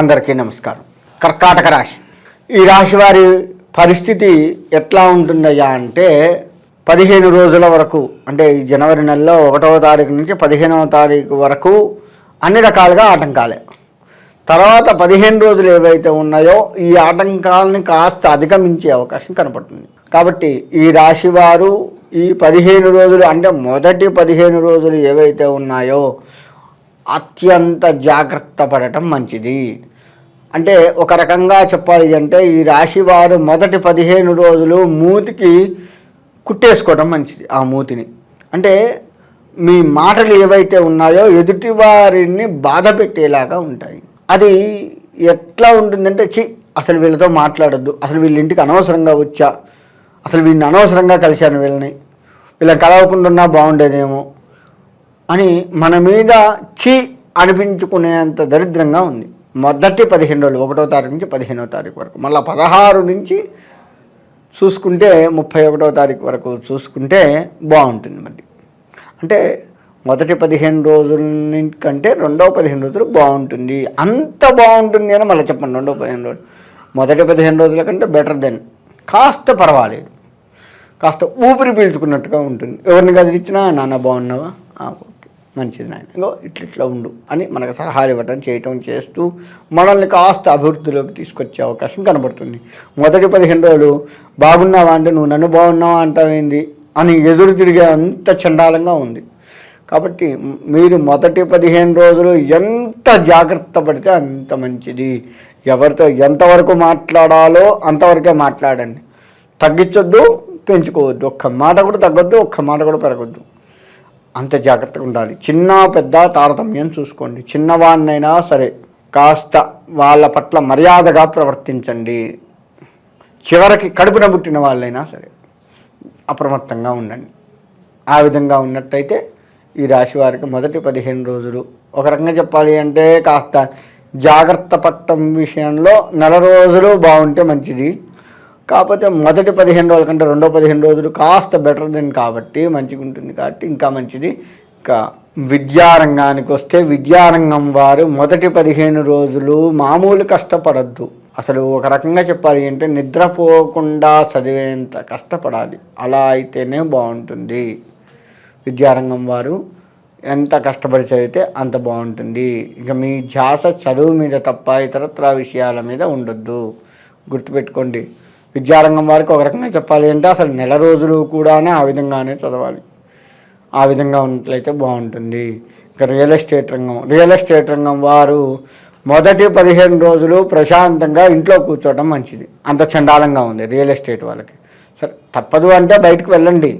అందరికీ నమస్కారం. కర్కాటక రాశి. ఈ రాశి వారి పరిస్థితి ఎట్లా ఉంటుందయ్యా అంటే పదిహేను రోజుల వరకు అంటే ఈ జనవరి నెలలో ఒకటవ తారీఖు నుంచి పదిహేనవ తారీఖు వరకు అన్ని రకాలుగా ఆటంకాలే. తర్వాత పదిహేను రోజులు ఏవైతే ఉన్నాయో ఈ ఆటంకాలని కాస్త అధిగమించే అవకాశం కనపడుతుంది. కాబట్టి ఈ రాశి వారు ఈ పదిహేను రోజులు అంటే మొదటి పదిహేను రోజులు ఏవైతే ఉన్నాయో అత్యంత జాగ్రత్త పడటం మంచిది. అంటే ఒక రకంగా చెప్పాలి అంటే ఈ రాశి వారు మొదటి పదిహేను రోజులు మూతికి కుట్టేసుకోవడం మంచిది ఆ మూతిని. అంటే మీ మాటలు ఏవైతే ఉన్నాయో ఎదుటి వారిని బాధ పెట్టేలాగా ఉంటాయి. అది ఎట్లా ఉంటుందంటే చి అసలు వీళ్ళతో మాట్లాడద్దు అసలు వీళ్ళ ఇంటికి అనవసరంగా వచ్చా అసలు వీళ్ళని అనవసరంగా కలిశాను వీళ్ళని వీళ్ళని కలవకుండా బాగుండేదేమో అని మన మీద చి అనిపించుకునేంత దరిద్రంగా ఉంది. మొదటి పదిహేను రోజులు ఒకటో తారీఖు నుంచి పదిహేనో తారీఖు వరకు. మళ్ళీ పదహారు నుంచి చూసుకుంటే ముప్పై ఒకటో తారీఖు వరకు చూసుకుంటే బాగుంటుంది మరి అంటే మొదటి పదిహేను రోజుల కంటే రెండవ పదిహేను రోజులు బాగుంటుంది. అంత బాగుంటుంది అని మళ్ళీ చెప్పండి రెండవ పదిహేను రోజులు. మొదటి పదిహేను రోజుల కంటే బెటర్ దెన్ కాస్త పర్వాలేదు. కాస్త ఊపిరి పీల్చుకున్నట్టుగా ఉంటుంది. ఎవరిని కదిలిచ్చినా నాన్న బాగున్నావా? "ఆ, మంచిది నాయన. ఇంకో ఇట్లా ఇట్లా ఉండు అని మనకు సలహాలు ఇవ్వటం చేయటం చేస్తూ మనల్ని కాస్త అభివృద్ధిలోకి తీసుకొచ్చే అవకాశం కనబడుతుంది. మొదటి పదిహేను రోజులు బాగున్నావా అంటే నువ్వు నన్ను బాగున్నావా అంటావేంది అని ఎదురు తిరిగే అంత చండాలంగా ఉంది. కాబట్టి మీరు మొదటి పదిహేను రోజులు ఎంత జాగ్రత్త పడితే అంత మంచిది. ఎవరితో ఎంతవరకు మాట్లాడాలో అంతవరకే మాట్లాడండి. తగ్గించొద్దు పెంచుకోవద్దు. ఒక్క మాట కూడా తగ్గొద్దు ఒక్క మాట కూడా పెరగొద్దు. అంత జాగ్రత్తగా ఉండాలి. చిన్న పెద్ద తారతమ్యం చూసుకోండి. చిన్నవాడినైనా సరే కాస్త వాళ్ళ పట్ల మర్యాదగా ప్రవర్తించండి. చివరికి కడుపున పుట్టిన వాళ్ళైనా సరే అప్రమత్తంగా ఉండండి. ఆ విధంగా ఉన్నట్టయితే ఈ రాశి వారికి మొదటి పదిహేను రోజులు ఒక రకంగా చెప్పాలి అంటే కాస్త జాగ్రత్త పట్టం విషయంలో నెల రోజులు బాగుంటే మంచిది. కాకపోతే మొదటి పదిహేను రోజుల కంటే రెండో పదిహేను రోజులు కాస్త బెటర్ దెన్ కాబట్టి మంచిగా ఉంటుంది కాబట్టి ఇంకా మంచిది. ఇంకా విద్యారంగానికి వస్తే విద్యారంగం వారు మొదటి పదిహేను రోజులు మామూలు కష్టపడద్దు. అసలు ఒక రకంగా చెప్పాలి అంటే నిద్రపోకుండా చదివేంత కష్టపడాలి. అలా అయితేనే బాగుంటుంది. విద్యారంగం వారు ఎంత కష్టపడి చదివితే అంత బాగుంటుంది. ఇక మీ ధ్యాస చదువు మీద తప్ప ఇతరత్ర విషయాల మీద ఉండొద్దు. గుర్తుపెట్టుకోండి. విద్యారంగం వారికి ఒక రకంగా చెప్పాలి అంటే అసలు నెల రోజులు కూడానే ఆ విధంగానే చదవాలి. ఆ విధంగా ఉన్నట్లయితే బాగుంటుంది. ఇక రియల్ ఎస్టేట్ రంగం రియల్ ఎస్టేట్ రంగం వారు మొదటి పదిహేను రోజులు ప్రశాంతంగా ఇంట్లో కూర్చోవడం మంచిది. అంత చండాలంగా ఉంది రియల్ ఎస్టేట్ వాళ్ళకి. సరే తప్పదు అంటే బయటకు వెళ్ళండి.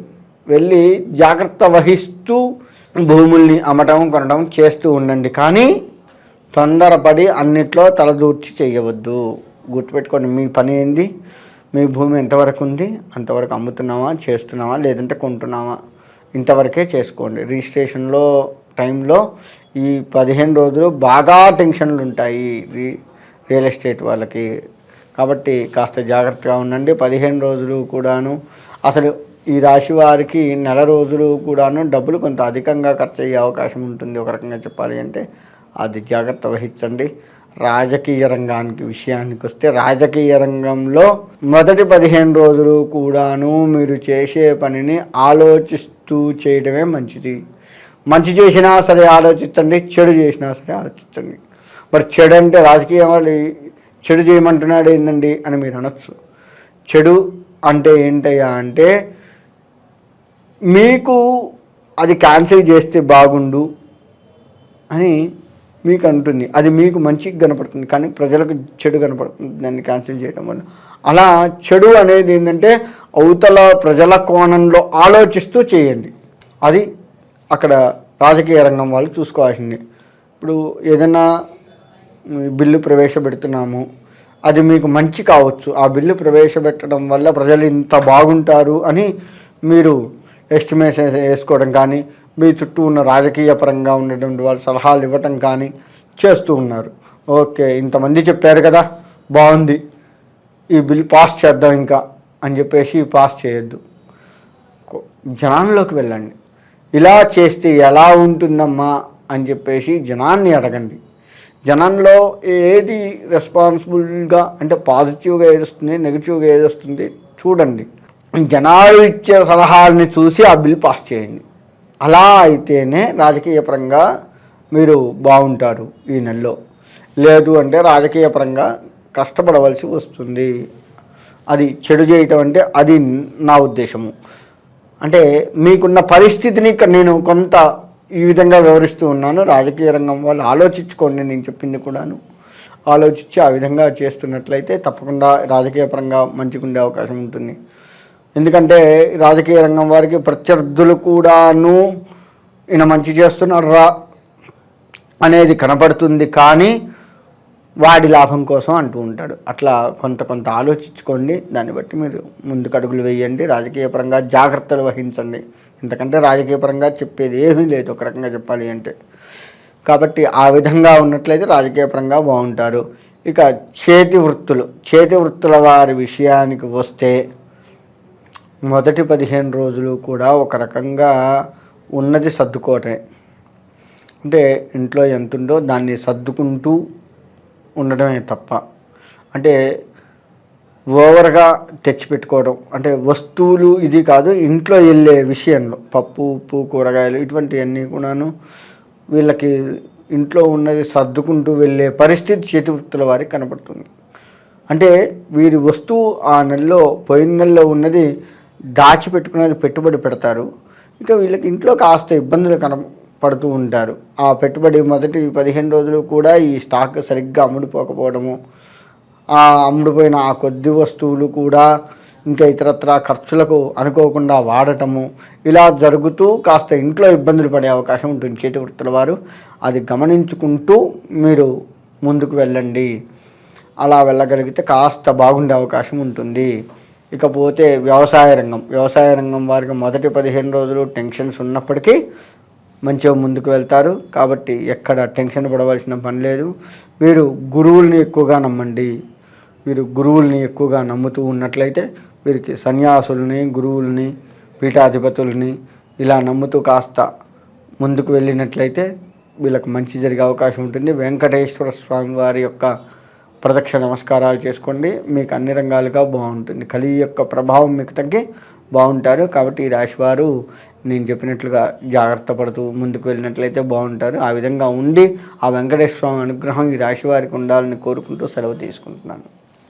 వెళ్ళి జాగ్రత్త వహిస్తూ భూముల్ని అమ్మటం కొనడం చేస్తూ ఉండండి. కానీ తొందరపడి అన్నిట్లో తలదూర్చి చేయవద్దు. గుర్తుపెట్టుకోండి మీ పని ఏంది? మీ భూమి ఎంతవరకు ఉంది? అంతవరకు అమ్ముతున్నావా? చేస్తున్నావా? లేదంటే కొంటున్నావా? ఇంతవరకే చేసుకోండి. రిజిస్ట్రేషన్లో టైంలో ఈ పదిహేను రోజులు బాగా టెన్షన్లు ఉంటాయి రి- రియల్ ఎస్టేట్ వాళ్ళకి. కాబట్టి కాస్త జాగ్రత్తగా ఉండండి. పదిహేను రోజులు కూడాను అసలు ఈ రాశి వారికి నెల రోజులు కూడాను డబ్బులు కొంత అధికంగా ఖర్చు అయ్యే అవకాశం ఉంటుంది. ఒక రకంగా చెప్పాలి అంటే అది జాగ్రత్త వహించండి. రాజకీయ రంగానికి విషయానికి వస్తే రాజకీయ రంగంలో మొదటి పదిహేను రోజులు కూడాను మీరు చేసే పనిని ఆలోచిస్తూ చేయడమే మంచిది. మంచి చేసినా సరే ఆలోచించండి చెడు చేసినా సరే ఆలోచించండి. మరి చెడు అంటే రాజకీయం వాళ్ళు చెడు చేయమంటున్నాడు ఏందండి అని మీరు అనొచ్చు. చెడు అంటే ఏంటయ్యా అంటే మీకు అది క్యాన్సిల్ చేస్తే బాగుండు అని మీకు అంటుంది అది మీకు మంచికి కనపడుతుంది. కానీ ప్రజలకు చెడు కనపడుతుంది. దాన్ని క్యాన్సిల్ చేయడం వల్ల. అలా చెడు అనేది ఏంటంటే అవతల ప్రజల కోణంలో ఆలోచిస్తూ చేయండి. అది అక్కడ రాజకీయ రంగం వాళ్ళు చూసుకోవాల్సింది. ఇప్పుడు ఏదైనా బిల్లు ప్రవేశపెడుతున్నాము. అది మీకు మంచి కావచ్చు. ఆ బిల్లు ప్రవేశపెట్టడం వల్ల ప్రజలు ఇంత బాగుంటారు అని మీరు ఎస్టిమేషన్ వేసుకోవడం కానీ మీ చుట్టూ ఉన్న రాజకీయ పరంగా ఉన్నటువంటి వాళ్ళు సలహాలు ఇవ్వటం కానీ చేస్తూ ఉన్నారు. ఓకే ఇంతమంది చెప్పారు కదా బాగుంది. ఈ బిల్ పాస్ చేద్దాం ఇంకా అని చెప్పేసి పాస్ చేయొద్దు. జనాల్లోకి వెళ్ళండి. ఇలా చేస్తే ఎలా ఉంటుందమ్మా అని చెప్పేసి జనాన్ని అడగండి. జనంలో ఏది రెస్పాన్సిబుల్గా అంటే పాజిటివ్గా ఏది వస్తుంది నెగిటివ్గా ఏది వస్తుంది చూడండి. జనాలు ఇచ్చే సలహాలని చూసి ఆ బిల్ పాస్ చేయండి. అలా అయితేనే రాజకీయ పరంగా మీరు బాగుంటారు ఈ నెలలో. లేదు అంటే రాజకీయ పరంగా కష్టపడవలసి వస్తుంది. అది చెడు చేయటం అంటే అది నా ఉద్దేశము. అంటే మీకున్న పరిస్థితిని నేను కొంత ఈ విధంగా వివరిస్తూ ఉన్నాను. రాజకీయ రంగం వాళ్ళు ఆలోచించుకోండి నేను చెప్పింది కూడాను. ఆలోచించి ఆ విధంగా చేస్తున్నట్లయితే తప్పకుండా రాజకీయ పరంగా మంచిగా ఉండే అవకాశం ఉంటుంది. ఎందుకంటే రాజకీయ రంగం వారికి ప్రత్యర్థులు కూడాను ఈయన మంచి చేస్తున్నారా అనేది కనపడుతుంది కానీ వాడి లాభం కోసం అంటూ ఉంటాడు. అట్లా కొంత కొంత ఆలోచించుకోండి. దాన్ని బట్టి మీరు ముందుకు అడుగులు వేయండి. రాజకీయ పరంగా జాగ్రత్తలు వహించండి. ఎందుకంటే రాజకీయ పరంగా చెప్పేది ఏమీ లేదు. ఒక రకంగా చెప్పాలి అంటే. కాబట్టి ఆ విధంగా ఉన్నట్లయితే రాజకీయ పరంగా బాగుంటారు. ఇక చేతి వృత్తులు. చేతి వృత్తుల వారి విషయానికి వస్తే మొదటి పదిహేను రోజులు కూడా ఒక రకంగా ఉన్నది సర్దుకోవటమే. అంటే ఇంట్లో ఎంత ఉందో దాన్ని సర్దుకుంటూ ఉండడమే తప్ప. అంటే ఓవర్గా తెచ్చిపెట్టుకోవడం అంటే వస్తువులు ఇది కాదు ఇంట్లో వెళ్ళే విషయంలో పప్పు ఉప్పు కూరగాయలు ఇటువంటివన్నీ కూడాను వీళ్ళకి ఇంట్లో ఉన్నది సర్దుకుంటూ వెళ్ళే పరిస్థితి చేతివృత్తుల వారికి కనపడుతుంది. అంటే వీరి వస్తువు ఆ నెలలో పోయిన నెలలో ఉన్నది దాచిపెట్టుకునేది పెట్టుబడి పెడతారు. ఇక వీళ్ళకి ఇంట్లో కాస్త ఇబ్బందులు కనపడుతూ ఉంటారు. ఆ పెట్టుబడి మొదటి పదిహేను రోజులు కూడా ఈ స్టాక్ సరిగ్గా అమ్ముడుపోకపోవడము ఆ అమ్ముడుపోయిన ఆ కొద్ది వస్తువులు కూడా ఇంకా ఇతరత్ర ఖర్చులకు అనుకోకుండా వాడటము ఇలా జరుగుతూ కాస్త ఇంట్లో ఇబ్బందులు పడే అవకాశం ఉంటుంది చేతి వృత్తుల వారు. అది గమనించుకుంటూ మీరు ముందుకు వెళ్ళండి. అలా వెళ్ళగలిగితే కాస్త బాగుండే అవకాశం ఉంటుంది. ఇకపోతే వ్యవసాయ రంగం. వ్యవసాయ రంగం వారికి మొదటి పదిహేను రోజులు టెన్షన్స్ ఉన్నప్పటికీ మంచిగా ముందుకు వెళ్తారు. కాబట్టి ఎక్కడ టెన్షన్ పడవలసిన పని లేదు. వీరు గురువుల్ని ఎక్కువగా నమ్మండి. వీరు గురువుల్ని ఎక్కువగా నమ్ముతూ ఉన్నట్లయితే వీరికి సన్యాసుల్ని గురువుల్ని పీఠాధిపతుల్ని ఇలా నమ్ముతూ కాస్త ముందుకు వెళ్ళినట్లయితే వీళ్ళకి మంచి జరిగే అవకాశం ఉంటుంది. వెంకటేశ్వర స్వామి వారి యొక్క ప్రదక్షిణ నమస్కారాలు చేసుకోండి. మీకు అన్ని రంగాలుగా బాగుంటుంది. కలి యొక్క ప్రభావం మీకు తగ్గి బాగుంటారు. కాబట్టి ఈ రాశివారు నేను చెప్పినట్లుగా జాగ్రత్త పడుతూ ముందుకు వెళ్ళినట్లయితే బాగుంటారు. ఆ విధంగా ఉండి ఆ వెంకటేశ్వర స్వామి అనుగ్రహం ఈ రాశి వారికి ఉండాలని కోరుకుంటూ సెలవు తీసుకుంటున్నాను.